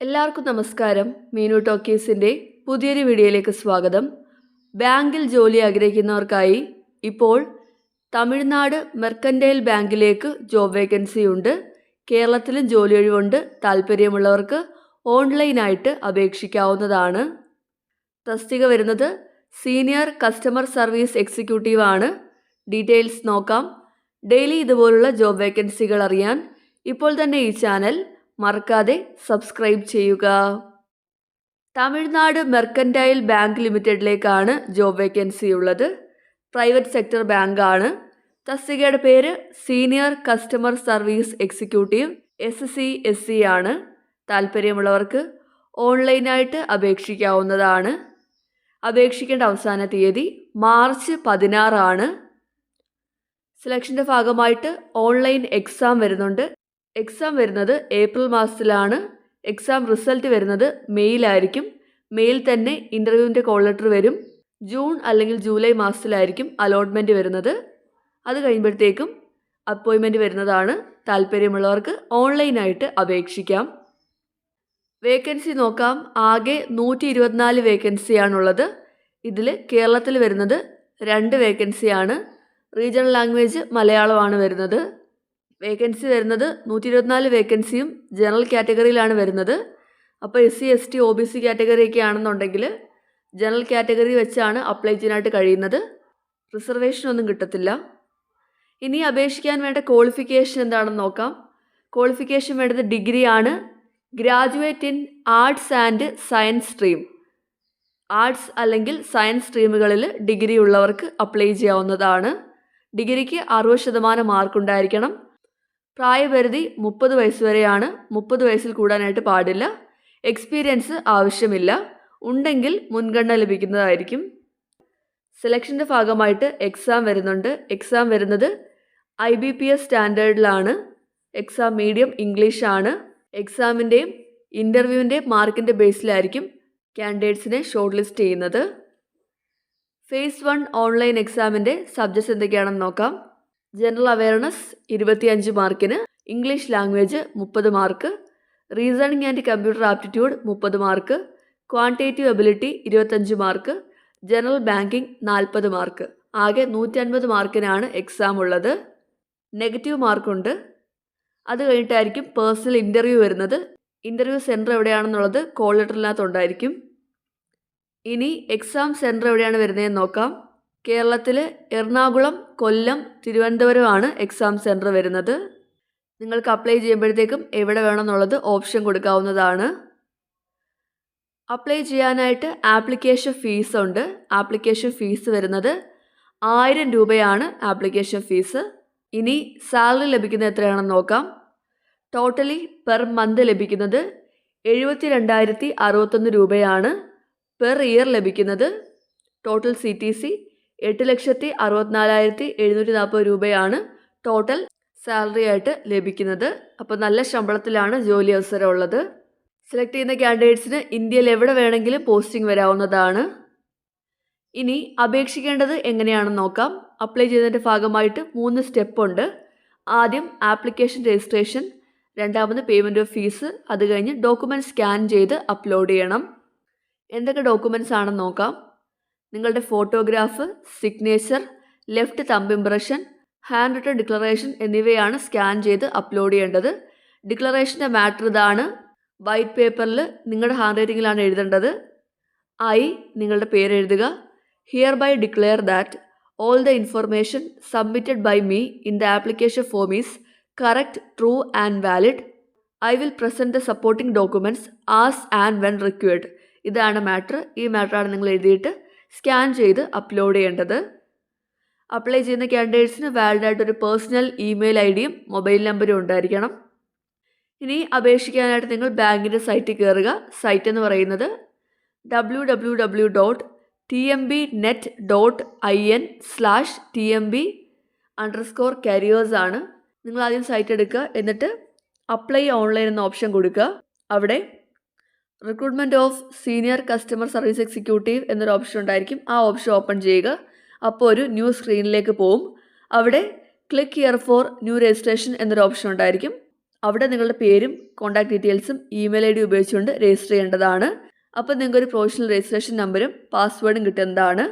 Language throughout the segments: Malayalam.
എല്ലാവർക്കും നമസ്കാരം. മീനു ടോക്കീസിന്റെ പുതിയൊരു വീഡിയോയിലേക്ക് സ്വാഗതം. ബാങ്കിൽ ജോലി ആഗ്രഹിക്കുന്നവർക്കായി ഇപ്പോൾ തമിഴ്നാട് മെർക്കന്റൈൽ ബാങ്കിലേക്ക് ജോബ് വേക്കൻസി ഉണ്ട്. കേരളത്തിലും ജോലി ഒഴിവുണ്ട്. താല്പര്യമുള്ളവർക്ക് ഓൺലൈനായിട്ട് അപേക്ഷിക്കാവുന്നതാണ്. തസ്തിക വരുന്നത് സീനിയർ കസ്റ്റമർ സർവീസ് എക്സിക്യൂട്ടീവ് ആണ്. ഡീറ്റെയിൽസ് നോക്കാം. ഡെയിലി ഇതുപോലുള്ള ജോബ് വേക്കൻസികൾ അറിയാൻ ഇപ്പോൾ തന്നെ ഈ ചാനൽ മറക്കാതെ സബ്സ്ക്രൈബ് ചെയ്യുക. തമിഴ്നാട് മെർക്കന്റൈൽ ബാങ്ക് ലിമിറ്റഡിലേക്കാണ് ജോബ് വേക്കൻസി ഉള്ളത്. പ്രൈവറ്റ് സെക്ടർ ബാങ്കാണ്. തസ്തികയുടെ പേര് senior customer service executive S C S C ആണ്. താല്പര്യമുള്ളവർക്ക് ഓൺലൈനായിട്ട് അപേക്ഷിക്കാവുന്നതാണ്. അപേക്ഷിക്കേണ്ട അവസാന തീയതി മാർച്ച് പതിനാറാണ്. സെലക്ഷന്റെ ഭാഗമായിട്ട് ഓൺലൈൻ എക്സാം വരുന്നുണ്ട്. എക്സാം വരുന്നത് ഏപ്രിൽ മാസത്തിലാണ്. എക്സാം റിസൾട്ട് വരുന്നത് മെയ്യിലായിരിക്കും മെയ്യിൽ തന്നെ ഇന്റർവ്യൂവിന്റെ കോൾ ലെറ്റർ വരും. ജൂൺ അല്ലെങ്കിൽ ജൂലൈ മാസത്തിലായിരിക്കും അലോട്ട്മെന്റ് വരുന്നത്. അത് കഴിയുമ്പോഴത്തേക്കും അപ്പോയിൻമെന്റ് വരുന്നതാണ്. താല്പര്യമുള്ളവർക്ക് ഓൺലൈനായിട്ട് അപേക്ഷിക്കാം. വേക്കൻസി നോക്കാം. ആകെ നൂറ്റി ഇരുപത്തിനാല് വേക്കൻസിയാണുള്ളത് ഇതിൽ കേരളത്തിൽ വരുന്നത് രണ്ട് വേക്കൻസിയാണ് റീജിയണൽ ലാംഗ്വേജ് മലയാളമാണ് വരുന്നത്. വേക്കൻസി വരുന്നത് നൂറ്റി ഇരുപത്തിനാല് വേക്കൻസിയും ജനറൽ കാറ്റഗറിയിലാണ് വരുന്നത്. അപ്പോൾ S C S T O B C category ഒക്കെ ആണെന്നുണ്ടെങ്കിൽ ജനറൽ കാറ്റഗറി വെച്ചാണ് അപ്ലൈ ചെയ്യാനായിട്ട് കഴിയുന്നത്. റിസർവേഷൻ ഒന്നും കിട്ടത്തില്ല. ഇനി അപേക്ഷിക്കാൻ വേണ്ട ക്വാളിഫിക്കേഷൻ എന്താണെന്ന് നോക്കാം. ക്വാളിഫിക്കേഷൻ വേണ്ടത് ഡിഗ്രിയാണ് graduate in arts and science stream arts അല്ലെങ്കിൽ സയൻസ് സ്ട്രീമുകളിൽ ഡിഗ്രി ഉള്ളവർക്ക് അപ്ലൈ ചെയ്യാവുന്നതാണ്. ഡിഗ്രിക്ക് അറുപത് ശതമാനം മാർക്ക് ഉണ്ടായിരിക്കണം. പ്രായപരിധി മുപ്പത് വയസ്സ് വരെയാണ്. മുപ്പത് വയസ്സിൽ കൂടാനായിട്ട് പാടില്ല. എക്സ്പീരിയൻസ് ആവശ്യമില്ല. ഉണ്ടെങ്കിൽ മുൻഗണന ലഭിക്കുന്നതായിരിക്കും. സെലക്ഷന്റെ ഭാഗമായിട്ട് എക്സാം വരുന്നുണ്ട്. എക്സാം വരുന്നത് ഐ ബി പി എസ് സ്റ്റാൻഡേർഡിലാണ് എക്സാം മീഡിയം ഇംഗ്ലീഷാണ് എക്സാമിന്റെയും ഇന്റർവ്യൂവിന്റെയും മാർക്കിന്റെ ബേസിലായിരിക്കും കാൻഡിഡേറ്റ്സിനെ ഷോർട്ട് ലിസ്റ്റ് ചെയ്യുന്നത്. ഫേസ് വൺ ഓൺലൈൻ എക്സാമിന്റെ സബ്ജക്ട്സ് എന്തൊക്കെയാണെന്ന് നോക്കാം. ജനറൽ അവയർനെസ് ഇരുപത്തിയഞ്ച് മാർക്കിന് ഇംഗ്ലീഷ് ലാംഗ്വേജ് മുപ്പത് mark. Reasoning and computer aptitude മുപ്പത് മാർക്ക്. ക്വാണ്ടിറ്റേറ്റീവ് എബിലിറ്റി ഇരുപത്തഞ്ച് മാർക്ക്. ജനറൽ ബാങ്കിങ് നാൽപ്പത് മാർക്ക്. ആകെ നൂറ്റി അൻപത് മാർക്കിനാണ് എക്സാം ഉള്ളത്. നെഗറ്റീവ് മാർക്കുണ്ട്. അത് കഴിഞ്ഞിട്ടായിരിക്കും പേഴ്സണൽ ഇന്റർവ്യൂ വരുന്നത്. ഇന്റർവ്യൂ സെന്റർ എവിടെയാണെന്നുള്ളത് കോൾ ലെറ്ററിനകത്തുണ്ടായിരിക്കും ഇനി എക്സാം സെന്റർ എവിടെയാണ് വരുന്നതെന്ന് നോക്കാം. കേരളത്തിൽ എറണാകുളം കൊല്ലം തിരുവനന്തപുരമാണ് എക്സാം സെന്റർ വരുന്നത്. നിങ്ങൾക്ക് അപ്ലൈ ചെയ്യുമ്പോഴത്തേക്കും എവിടെ വേണമെന്നുള്ളത് ഓപ്ഷൻ കൊടുക്കാവുന്നതാണ്. അപ്ലൈ ചെയ്യാനായിട്ട് ആപ്ലിക്കേഷൻ ഫീസ് ഉണ്ട്. ആപ്ലിക്കേഷൻ ഫീസ് വരുന്നത് ആയിരം രൂപയാണ് ആപ്ലിക്കേഷൻ ഫീസ് ഇനി സാലറി ലഭിക്കുന്നത് എത്രയാണെന്ന് നോക്കാം. ടോട്ടലി പെർ മന്ത് ലഭിക്കുന്നത് എഴുപത്തി രണ്ടായിരത്തി അറുപത്തൊന്ന് രൂപയാണ്. പെർ ഇയർ ലഭിക്കുന്നത്. ടോട്ടൽ സി ടി സി എട്ട് ലക്ഷത്തി അറുപത്തിനാലായിരത്തി എഴുന്നൂറ്റി നാൽപ്പത് രൂപയാണ് ടോട്ടൽ സാലറി ആയിട്ട് ലഭിക്കുന്നത്. അപ്പോൾ നല്ല ശമ്പളത്തിലാണ് ജോലി അവസരം ഉള്ളത് സെലക്ട് ചെയ്യുന്ന ക്യാൻഡിഡേറ്റ്സിന് ഇന്ത്യയിൽ എവിടെ വേണമെങ്കിലും പോസ്റ്റിംഗ് വരാവുന്നതാണ്. ഇനി അപേക്ഷിക്കേണ്ടത് എങ്ങനെയാണെന്ന് നോക്കാം. അപ്ലൈ ചെയ്തതിന്റെ ഭാഗമായിട്ട് മൂന്ന് സ്റ്റെപ്പ് ഉണ്ട്. ആദ്യം ആപ്ലിക്കേഷൻ രജിസ്ട്രേഷൻ രണ്ടാമത് പേയ്മെന്റ് ഓഫ് ഫീസ് അത് കഴിഞ്ഞ് ഡോക്യുമെന്റ് സ്കാൻ ചെയ്ത് അപ്ലോഡ് ചെയ്യണം. എന്തൊക്കെ ഡോക്യുമെന്റ്സ് ആണെന്ന് നോക്കാം. നിങ്ങളുടെ photograph signature left thumb impression hand written declaration എന്നിവയാണ് സ്കാൻ ചെയ്ത് അപ്ലോഡ് ചെയ്യേണ്ടത്. ഡിക്ലറേഷന്റെ മാറ്റർ ഇതാണ്. വൈറ്റ് പേപ്പറിൽ നിങ്ങളുടെ ഹാൻഡ് റൈറ്റിങ്ങിലാണ് എഴുതേണ്ടത്. ഐ നിങ്ങളുടെ പേര് എഴുതുക. Hereby declare that all the information submitted by me in the application form is correct true and valid I will present the supporting documents as and when required ഇതാണ് മാറ്റർ ഈ മാറ്ററാണ് നിങ്ങൾ എഴുതിയിട്ട് സ്കാൻ ചെയ്ത് അപ്ലോഡ് ചെയ്യേണ്ടത്. അപ്ലൈ ചെയ്യുന്ന ക്യാൻഡിഡേറ്റ്സിന് വാലിഡ് ആയിട്ടൊരു പേഴ്സണൽ ഇമെയിൽ ഐ ഡിയും മൊബൈൽ നമ്പറും ഉണ്ടായിരിക്കണം. ഇനി അപേക്ഷിക്കാനായിട്ട് നിങ്ങൾ ബാങ്കിന്റെ സൈറ്റിൽ കയറുക. സൈറ്റ് എന്ന് പറയുന്നത് W W W dot T M B net dot I N slash T M B underscore careers ആണ്. നിങ്ങൾ ആദ്യം സൈറ്റ് എടുക്കുക. എന്നിട്ട് അപ്ലൈ ഓൺലൈൻ എന്ന ഓപ്ഷൻ കൊടുക്കുക. അവിടെ recruitment of senior customer service executive എന്നൊരു ഓപ്ഷൻ ഉണ്ടായിരിക്കും. ആ ഓപ്ഷൻ ഓപ്പൺ ചെയ്യുക. അപ്പോൾ ഒരു ന്യൂ സ്ക്രീനിലേക്ക് പോവും. അവിടെ click here for new registration എന്നൊരു ഓപ്ഷൻ ഉണ്ടായിരിക്കും. അവിടെ നിങ്ങളുടെ പേരും കോൺടാക്ട് ഡീറ്റെയിൽസും ഇമെയിൽ ഐ ഡി ഉപയോഗിച്ചുകൊണ്ട് രജിസ്റ്റർ ചെയ്യേണ്ടതാണ്. അപ്പോൾ നിങ്ങൾക്ക് ഒരു പ്രൊഫഷണൽ രജിസ്ട്രേഷൻ നമ്പറും പാസ്വേഡും കിട്ടുന്നതാണ്.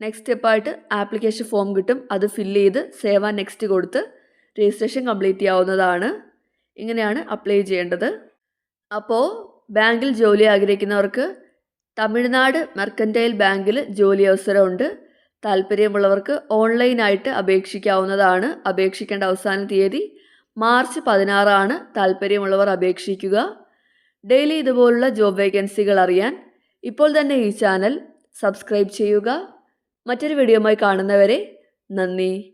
നെക്സ്റ്റ് സ്റ്റെപ്പായിട്ട് ആപ്ലിക്കേഷൻ ഫോം കിട്ടും. അത് ഫില്ല് ചെയ്ത് സേവ് ആൻഡ് നെക്സ്റ്റ് കൊടുത്ത് രജിസ്ട്രേഷൻ കംപ്ലീറ്റ് ചെയ്യാവുന്നതാണ്. ഇങ്ങനെയാണ് അപ്ലൈ ചെയ്യേണ്ടത്. അപ്പോൾ ബാങ്കിൽ ജോലി ആഗ്രഹിക്കുന്നവർക്ക് തമിഴ്നാട് മെർക്കന്റൈൽ ബാങ്കിൽ ജോലി അവസരമുണ്ട്. താല്പര്യമുള്ളവർക്ക് ഓൺലൈനായിട്ട് അപേക്ഷിക്കാവുന്നതാണ്. അപേക്ഷിക്കേണ്ട അവസാന തീയതി മാർച്ച് പതിനാറാണ്. താല്പര്യമുള്ളവർ അപേക്ഷിക്കുക. ഡെയിലി ഇതുപോലുള്ള ജോബ് വേക്കൻസികൾ അറിയാൻ ഇപ്പോൾ തന്നെ ഈ ചാനൽ സബ്സ്ക്രൈബ് ചെയ്യുക. മറ്റൊരു വീഡിയോയുമായി കാണുന്നവരെ നന്ദി.